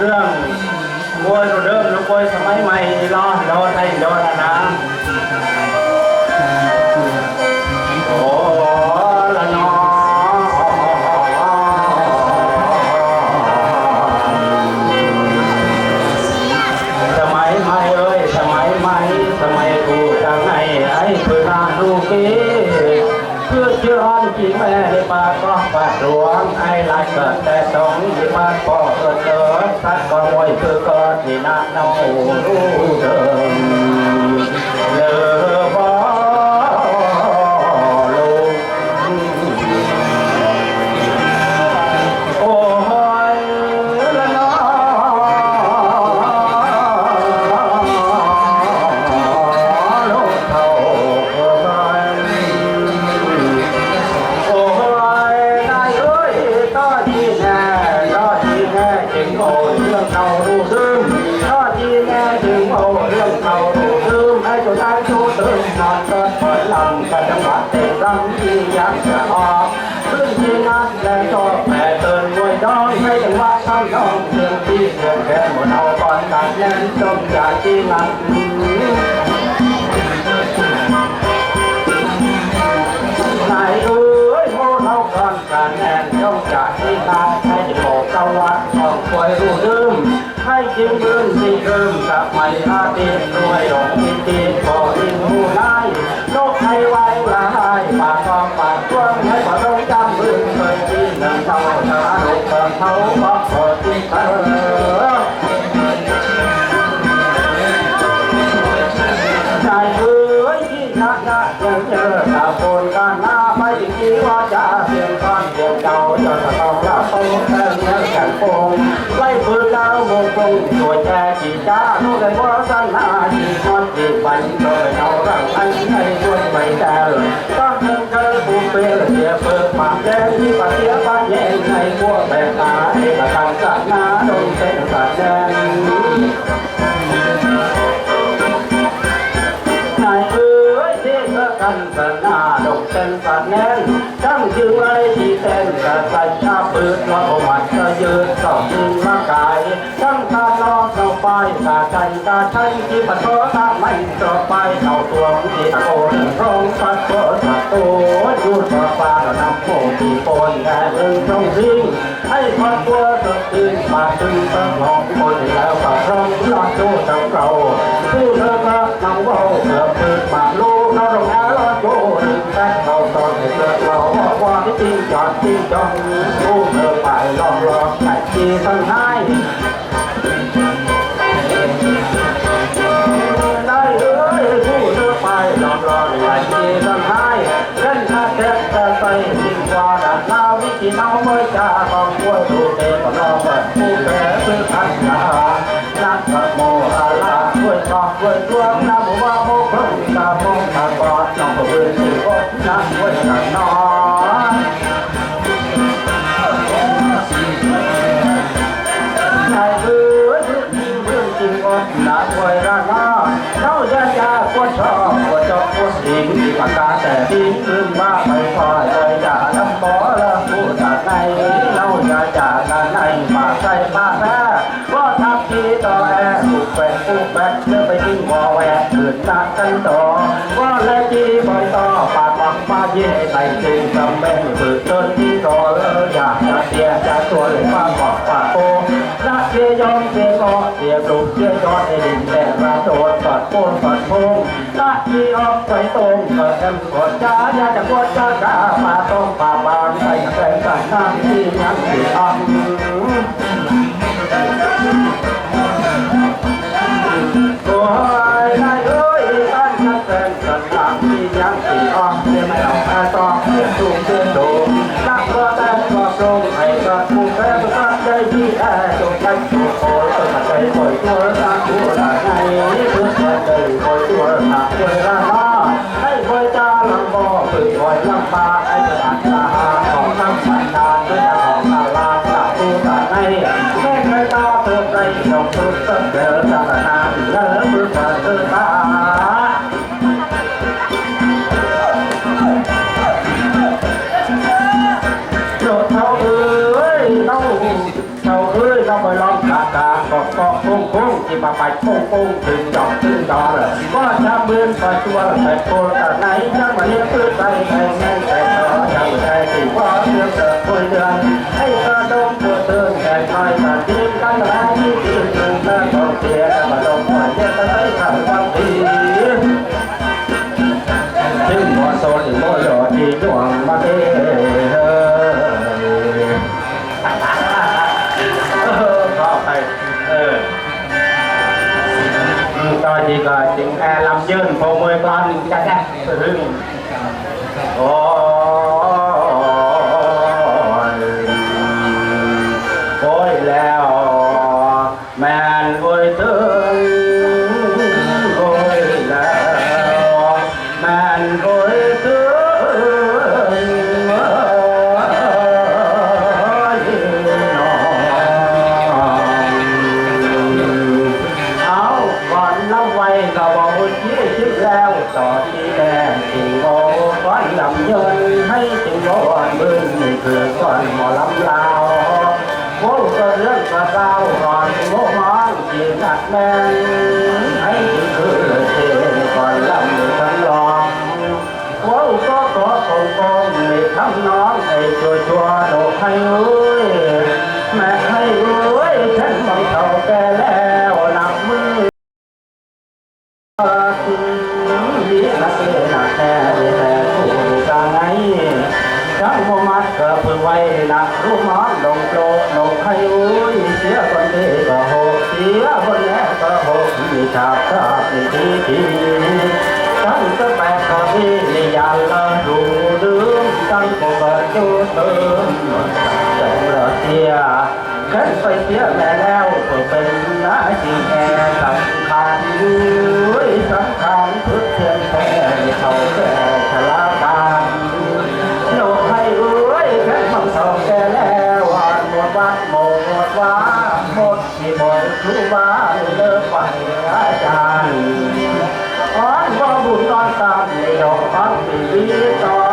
เรื่องกล้วยเริ่มลูกล้วยสมัยใหม่รอรอไทยรอนะ นา ตือนมวยน้องให้จังหวะทำน้องเรื่องที่เรื่องแค่หมดเอาก่อนการเล่นจงจากที่นัดนายเอ้ยโมเราก่อนการแน่นจงจากที่นัดให้บอกเจ้าวัดของควยรู้ลืมให้จึงยืนที่เดิมกับไม่อาเดียด้วยหลงทิตีขออินหูไล่ นักนักเจอเจอตาโคนกันหน้าไม่คิดว่าจะเสียงก้อนเพียงเก่าจะต้องละโป้แทนเงินแก่โปงไล่ปืนดาวมงคงตัวแจกีจ้าโน่นเลยว่าสันหาที่นอนที่บันโดยเอาร่างอันให้ด้วยไม่แต่ต้งเงินเกินผู้เป็นเสียเปิด ยืนสองยืนมางกายทั้งตาลองเข้าไปตาใจตาใช้ที่ปะโถตาไม่ต่อไปเข้าตัวที่ตะโกนร้องปัดโถสัตโตยูต่อฟ้าเรานำโพที่โปนแก่เอิงตรงริงให้ความกลัวสดชื่นมาตึงตั้งหองคนแล้วก็ร้องรอดโจ้เจ้าเรา รอหลายทีทั้งให้เล่นทาเกิดแต่ใส่สิ่งกว่าดันนาวิธีน้องเมื่อจ่าาแพ้ว่าทับทีต่อแอผูกแปะผูกแปะเลื่อไปทิ้งบ่อแวกเกิดจากกันต่อว่าและจีบอยต่อปากปักมาเย่ใส่จึงจำเป็นฝึกจนที่ต่อเลยอยากจะเสียจะตัวเลยมาบอกปากโตรักเสียยอมเสียกอเสียปลุกเสียยอดไอ้ดินแต่ระโดดปัดโป้นปัดพงรักที่ออกไปตรงเกิดแอมกดจ้าอยากจะกดจ้ากามาต้องป่าบานใส่แฟนกันน้ำที่ยังสีอ่อ ยังสีอ่ เกาะพุ่งพุ่งที่มาไปพุ่งพุ่งถึงดอกถึงดอกเลยก็จะมือประตัวแต่โกรธไหนจะมาเรียกเพื่อใจแทงแทง Batman. ตูติมสำหรับเสียฉันไปเสียแม่แล้วก็เป็นน้าที่แม่สำคัญด้วยสำคัญทุกเทียนแท้เขาแก่ชะลาตัมโลกให้รวยแค่มังสองแก่แล้ววันหมดวันหมดวัาหมดที่หมดทุกวัานเลิกไปอาจารย์อ้อนว่าบุญตอนตามในดอกพักปีต่อ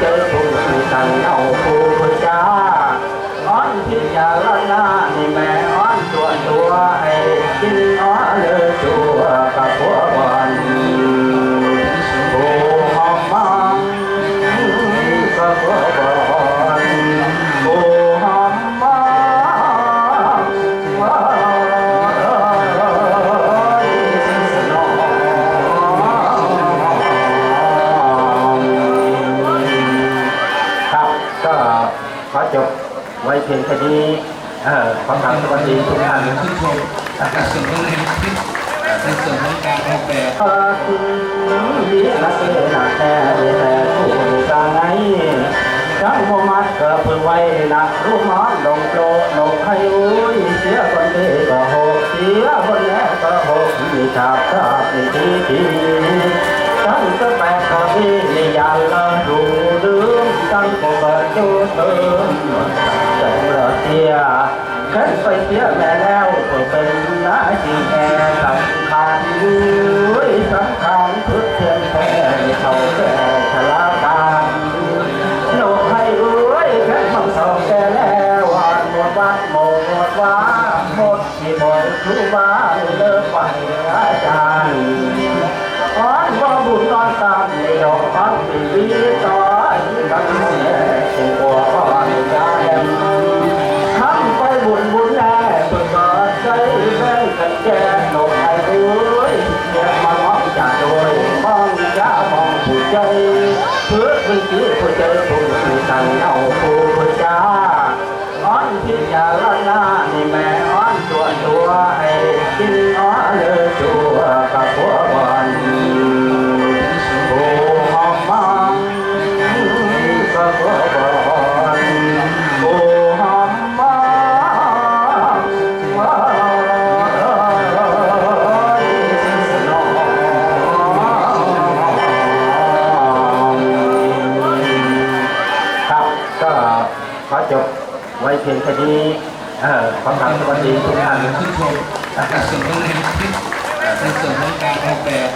Cara untuk. ขอจบไว้เพียงแค่นี้คำถามสวัสดีทุกท่านที่ชมในส่วนของในคลิปในส่วนของการออกแบบวิลาเสนาแต่แต่ผู้สร้างไงเจ้าโมมัดเกิดเพื่อไว้นักรูปมอนลงโปลงให้อุ้ยเสีย สวัสดีคำถามสวัสดีทุกท่านชื่นชมใองเรีนที่เป็นส่วนของการออกแบบ